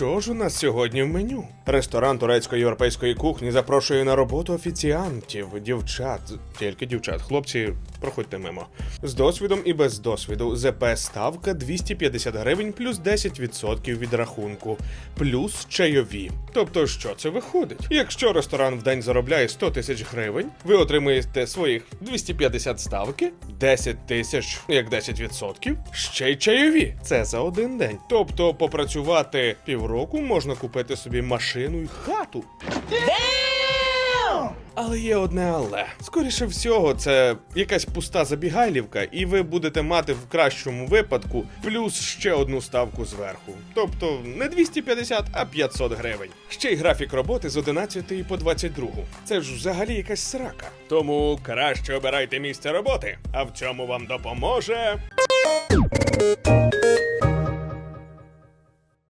що ж у нас сьогодні в меню? Ресторан турецько-європейської кухні запрошує на роботу офіціантів, дівчат, тільки дівчат, хлопці, проходьте мимо. З досвідом і без досвіду. ЗП ставка 250 гривень плюс 10% від рахунку, плюс чайові. Тобто, що це виходить? Якщо ресторан в день заробляє 100 тисяч гривень, ви отримуєте своїх 250 ставки, 10 тисяч як 10%, ще й чайові. Це за один день. Тобто, попрацювати півроку можна купити собі машину й хату. Але є одне але. Скоріше всього, це якась пуста забігайлівка, і ви будете мати в кращому випадку плюс ще одну ставку зверху. Тобто не 250, а 500 гривень. Ще й графік роботи з 11 по 22. Це ж взагалі якась срака. Тому краще обирайте місце роботи, а в цьому вам допоможе.